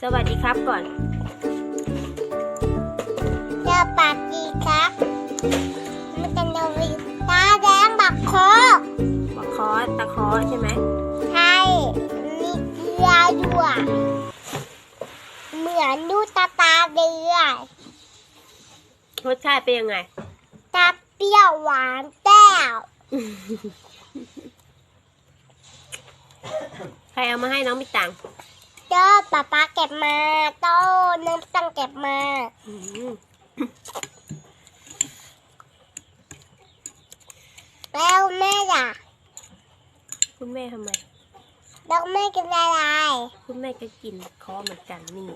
สวัสดีครับก่อนเจอปากดีครับมันจะนวิตาแดงบักโคกบักคอสตะคอใช่ไหมใช่มีเกลือด้วยเหมือนดูตาตาเดือยรสชาติเป็นยังไงตาเปรี้ยวหวานแต้วใครเอามาให้น้องมิตัง เจอป๊าป๊าเก็บมาโต้น้ำตังเก็บมาอืมแล้วแม่ล่ะคุณแม่ทำไม แล้วแม่กินอะไรคุณแม่ก็กินคอเหมือนกันนี่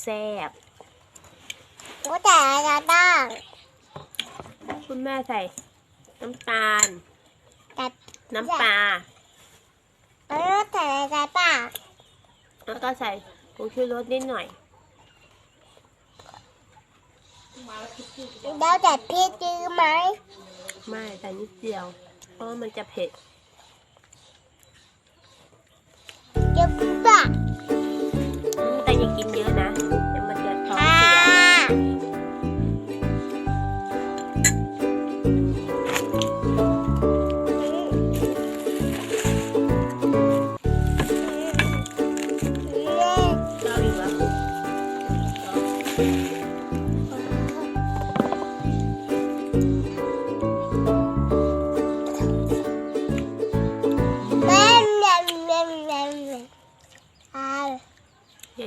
แซ่บรู้แต่อะไรบ้างคุณแม่ใส่ น้ำตาลแต่น้ำปลา เออแต่อะไรบ้างแล้วก็ใส่ผงชูรสนิดหน่อยแล้วแต่พี่จื้อไหม ไม่แต่นิดเดียว เพราะว่ามันจะเผ็ด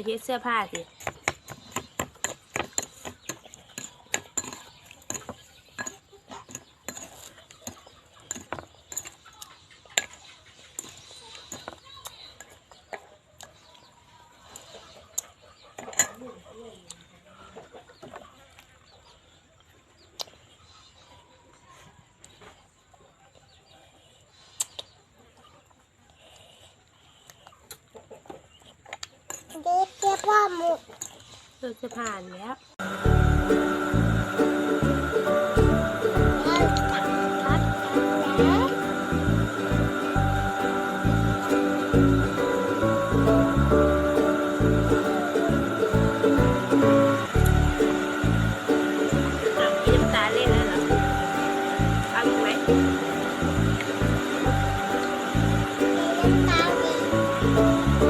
เช็ดเสื้อผ้าสิ เด็กเจ้าพ่อหมุกเสื้อเสื้อผ้าแล้วแล้วจับจับจับแล้วอ้าวกินน้ำตาลเล่นแล้วเหรอเอาอีกไหมมีน้ำตาล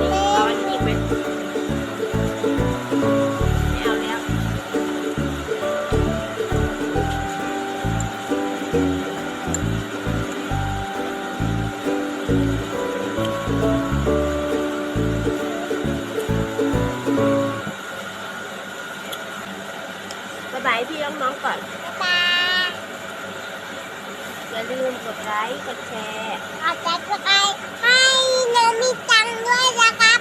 บายพี่น้องๆก่อนบาอย่าลืมกดไลค์ กดแชร์ กดแชร์ไอ้ให้น้องมีตังด้วยนะคะ